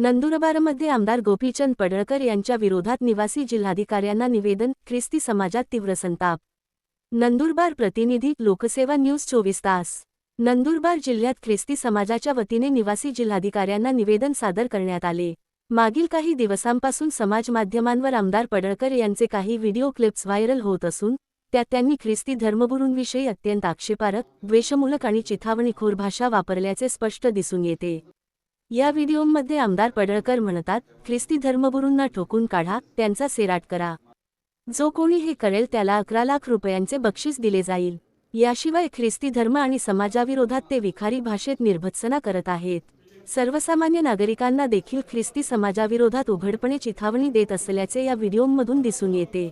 नंदुरबारमध्ये आमदार गोपीचंद पडळकर यांच्या विरोधात निवासी जिल्हाधिकाऱ्यांना निवेदन ख्रिस्ती समाजात तीव्र संताप. नंदुरबार प्रतिनिधी लोकसेवा न्यूज चोवीस तास. नंदुरबार जिल्ह्यात ख्रिस्ती समाजाच्या वतीने निवासी जिल्हाधिकाऱ्यांना निवेदन सादर करण्यात आले. मागील काही दिवसांपासून समाज माध्यमांवर आमदार पडळकर यांचे काही व्हिडिओ क्लिप्स व्हायरल होत असून त्यात त्यांनी ख्रिस्ती धर्मगुरूंविषयी अत्यंत आक्षेपारक द्वेषमूलक आणि चिथावणीखोर भाषा वापरल्याचे स्पष्ट दिसून येते. या व्हिडिओमध्ये आमदार पडळकर म्हणतात ख्रिस्ती धर्मगुरूंना ठोकून काढा त्यांचा सेराट करा. जो कोणी हे करेल त्याला अकरा लाख रुपयांचे बक्षीस दिले जाईल. याशिवाय ख्रिस्ती धर्म आणि समाजाविरोधात ते विखारी भाषेत निर्भत्सना करत आहेत. सर्वसामान्य नागरिकांना देखील ख्रिस्ती समाजाविरोधात उघडपणे चिथावणी देत असल्याचे या व्हिडिओमधून दिसून येते.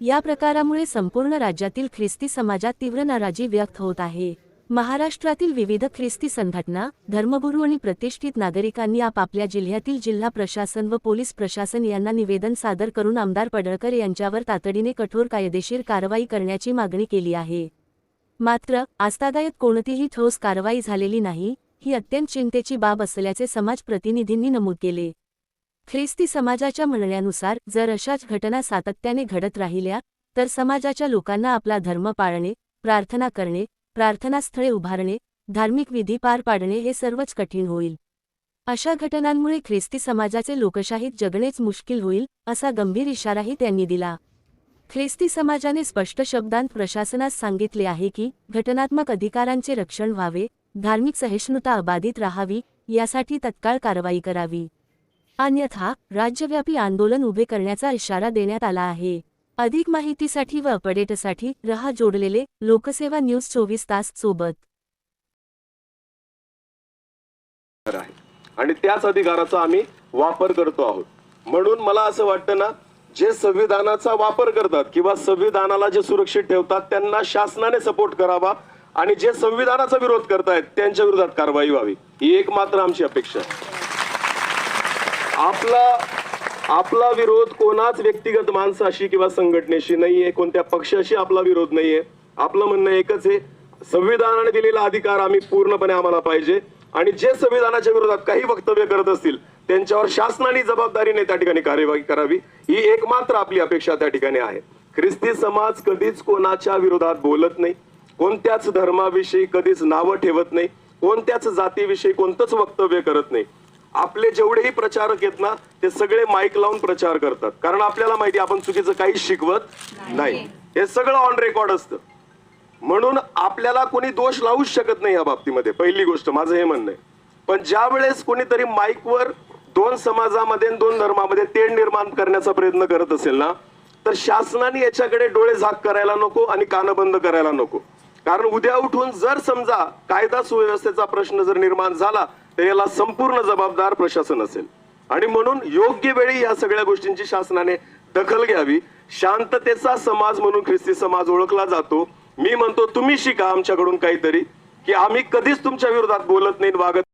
या प्रकारामुळे संपूर्ण राज्यातील ख्रिस्ती समाजात तीव्र नाराजी व्यक्त होत आहे. महाराष्ट्रातील विविध ख्रिस्ती संघटना धर्मगुरू आणि प्रतिष्ठित नागरिकांनी आपापल्या जिल्ह्यातील जिल्हा प्रशासन व पोलीस प्रशासन यांना निवेदन सादर करून आमदार पडळकर यांच्यावर तातडीने कठोर कायदेशीर कारवाई करण्याची मागणी केली आहे. मात्र आस्थादायक कोणतीही ठोस कारवाई झालेली नाही ही अत्यंत चिंतेची बाब असल्याचे समाज प्रतिनिधींनी नमूद केले. ख्रिस्ती समाजाच्या म्हणण्यानुसार जर अशाच घटना सातत्याने घडत राहिल्या तर समाजाच्या लोकांना आपला धर्म पाळणे प्रार्थना करणे प्रार्थनास्थळे उभारणे धार्मिक विधी पार पाडणे हे सर्वच कठीण होईल. अशा घटनांमुळे ख्रिस्ती समाजाचे लोकशाहीत जगणेच मुश्किल होईल असा गंभीर इशाराही त्यांनी दिला. ख्रिस्ती समाजाने स्पष्ट शब्दांत प्रशासनास सांगितले आहे की घटनात्मक अधिकारांचे रक्षण व्हावे धार्मिक सहिष्णुता अबाधित राहावी यासाठी तत्काळ कारवाई करावी. अन्यथा राज्यव्यापी आंदोलन उभे करण्याचा इशारा देण्यात आला आहे. अधिक माहितीसाठी व अपडेटसाठी रहा जोडलेले लोकसेवा न्यूज चोवीस तास सोबत. आणि त्याच अधिकाराचा आम्ही वापर करतो आहोत. म्हणून मला असं वाटतं ना जे संविधानाचा वापर करतात किंवा संविधानाला जे सुरक्षित ठेवतात त्यांना शासनाने सपोर्ट करावा आणि जे संविधानाचा विरोध करतायत त्यांच्या विरोधात कारवाई व्हावी. ही एक मात्र आमची अपेक्षा आहे. आपला आपला विरोध कोणाच व्यक्तिगत माणसाशी किंवा संघटनेशी नाहीये कोणत्या पक्षाशी आपला विरोध नाहीये. आपलं म्हणणं एकच आहे संविधानाने दिलेला अधिकार आम्ही पूर्णपणे आम्हाला पाहिजे. आणि जे संविधानाच्या विरोधात काही वक्तव्य करत असतील त्यांच्यावर शासनाने जबाबदारीने त्या ठिकाणी कार्यवाही करावी. ही एकमात्र आपली अपेक्षा त्या ठिकाणी आहे. ख्रिस्ती समाज कधीच कोणाच्या विरोधात बोलत नाही. कोणत्याच धर्माविषयी कधीच नावं ठेवत नाही. कोणत्याच जातीविषयी कोणतंच वक्तव्य करत नाही. आपले जेवढेही प्रचारक आहेत ना ते सगळे माईक लावून प्रचार करतात. कारण आपल्याला माहिती आपण चुकीचं काहीच शिकवत नाही. हे सगळं ऑन रेकॉर्ड असतं. म्हणून आपल्याला कोणी दोष लावूच शकत नाही या बाबतीमध्ये. पहिली गोष्ट माझं हे म्हणणं आहे. पण ज्या वेळेस कोणीतरी माईकवर दोन समाजामध्ये दोन धर्मामध्ये तेढ निर्माण करण्याचा प्रयत्न करत असेल ना तर शासनाने याच्याकडे डोळे झाक करायला नको आणि कानं बंद करायला नको. कारण उद्या उठून जर समजा कायदा सुव्यवस्थेचा प्रश्न जर निर्माण झाला तर याला संपूर्ण जबाबदार प्रशासन असेल. आणि म्हणून योग्य वेळी या सगळ्या गोष्टींची शासनाने दखल घ्यावी. शांततेचा समाज म्हणून ख्रिस्ती समाज ओळखला जातो. मी म्हणतो तुम्ही शिका आमच्याकडून काहीतरी की आम्ही कधीच तुमच्या विरोधात बोलत नाही वागत